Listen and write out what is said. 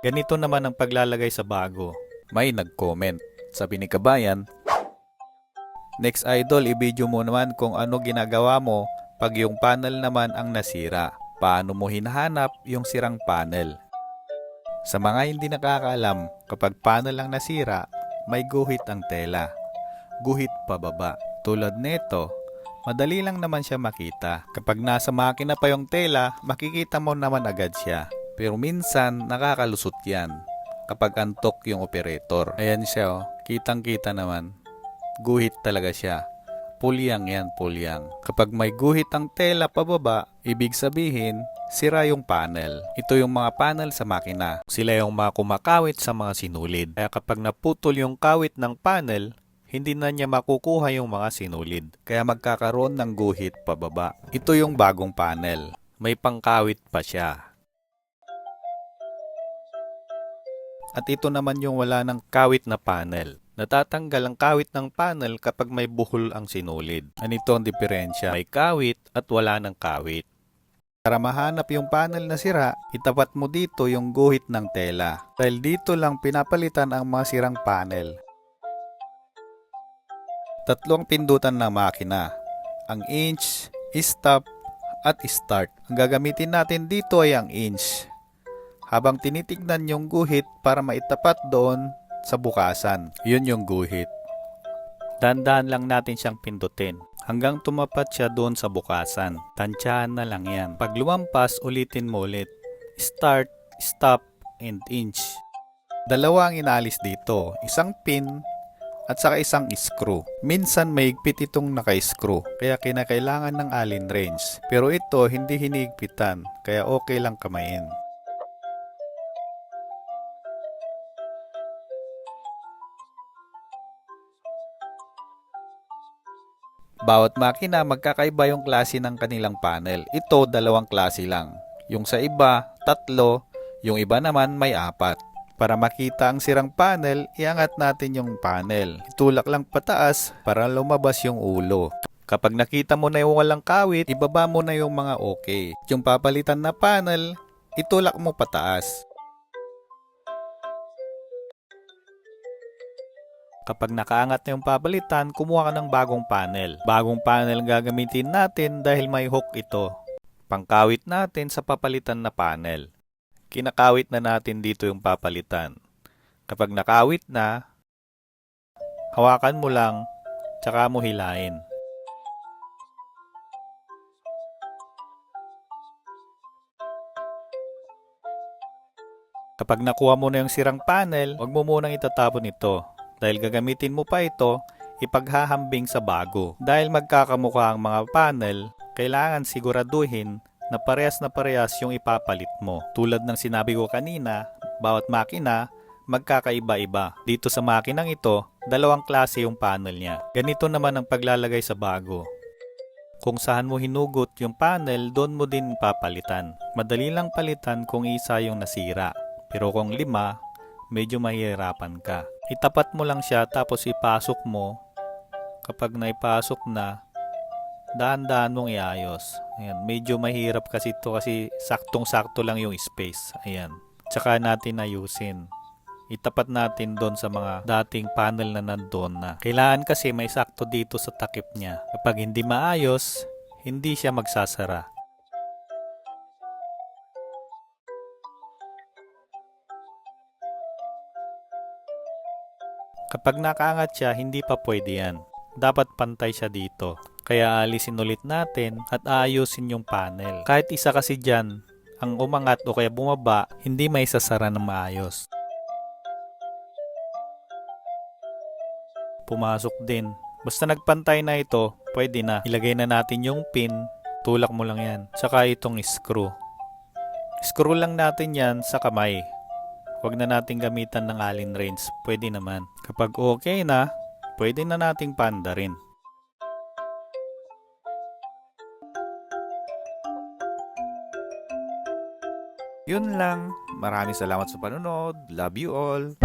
Ganito naman ang paglalagay sa bago. May nag-comment. Sabi ni Kabayan, Next idol, i-video mo naman kung ano ginagawa mo pag yung panel naman ang nasira. Paano mo hinahanap yung sirang panel? Sa mga hindi nakakaalam, kapag panel ang nasira, may guhit ang tela. Guhit pababa. Tulad nito, madali lang naman siya makita. Kapag nasa makina pa yung tela, makikita mo naman agad siya. Pero minsan, nakakalusot yan kapag antok yung operator. Ayan siya, oh. kitang-kita naman. Guhit talaga siya. Pulyang yan, pulyang. Kapag may guhit ang tela pababa, ibig sabihin, sira yung panel. Ito yung mga panel sa makina. Sila yung mga kumakawit sa mga sinulid. Kaya kapag naputol yung kawit ng panel, hindi na niya makukuha yung mga sinulid. Kaya magkakaroon ng guhit pababa. Ito yung bagong panel. May pangkawit pa siya. At ito naman yung wala ng kawit na panel. Natatanggal ang kawit ng panel kapag may buhol ang sinulid. Anito ang diferensya. May kawit at wala ng kawit. Para mahanap yung panel na sira, itapat mo dito yung guhit ng tela. Dahil dito lang pinapalitan ang mga sirang panel. Tatlong pindutan ng makina. Ang inch, stop, at start. Ang gagamitin natin dito ay ang inch. Habang tinitignan yung guhit para maitapat doon sa bukasan. Yun yung guhit. Dandahan lang natin siyang pindutin. Hanggang tumapat siya doon sa bukasan. Tansyahan na lang yan. Pag lumampas, ulitin mo ulit. Start, stop, and inch. Dalawa ang inalis dito. Isang pin at saka isang screw. Minsan mahigpit itong naka-screw, kaya kinakailangan ng allen wrench. Pero ito hindi hinigpitan, kaya okay lang kamayin. Bawat makina magkakaiba yung klase ng kanilang panel. Ito dalawang klase lang. Yung sa iba, tatlo, yung iba naman may apat. Para makita ang sirang panel, iangat natin yung panel. Itulak lang pataas para lumabas yung ulo. Kapag nakita mo na yung walang kawit, ibaba mo na yung mga okay. Yung papalitan na panel, itulak mo pataas. Kapag nakaangat na yung papalitan, kumuha ka ng bagong panel. Bagong panel ang gagamitin natin dahil may hook ito. Pangkawit natin sa papalitan na panel. Kinakawit na natin dito yung papalitan. Kapag nakawit na, hawakan mo lang, tsaka mo hilain. Kapag nakuha mo na yung sirang panel, huwag mo munang itatapon ito dahil gagamitin mo pa ito ipaghahambing sa bago. Dahil magkakamukha ang mga panel, kailangan siguraduhin na parehas na parehas yung ipapalit mo. Tulad ng sinabi ko kanina, bawat makina magkakaiba-iba. Dito sa makinang ito, dalawang klase yung panel niya. Ganito naman ang paglalagay sa bago. Kung saan mo hinugot yung panel, doon mo din papalitan. Madali lang palitan kung isa yung nasira. Pero kung lima, medyo mahihirapan ka. Itapat mo lang siya tapos ipasok mo. Kapag naipasok na, dahan-dahan mong iayos. Ayan, medyo mahirap kasi ito kasi saktong-sakto lang yung space. Ayan. Tsaka natin ayusin. Itapat natin doon sa mga dating panel na nandoon na. Kailangan kasi may sakto dito sa takip niya. Kapag hindi maayos, hindi siya magsasara. Kapag nakaangat siya, hindi pa pwede yan. Dapat pantay siya dito. Kaya alisin ulit natin at aayusin yung panel. Kahit isa kasi dyan, ang umangat o kaya bumaba, hindi may sasara ng maayos. Pumasok din. Basta nagpantay na ito, pwede na. Ilagay na natin yung pin, tulak mo lang yan. Saka itong screw. Screw lang natin yan sa kamay. Huwag na natin gamitan ng allen wrench. Pwede naman. Kapag okay na, pwede na nating panda rin. Yun lang. Maraming salamat sa panonood. Love you all.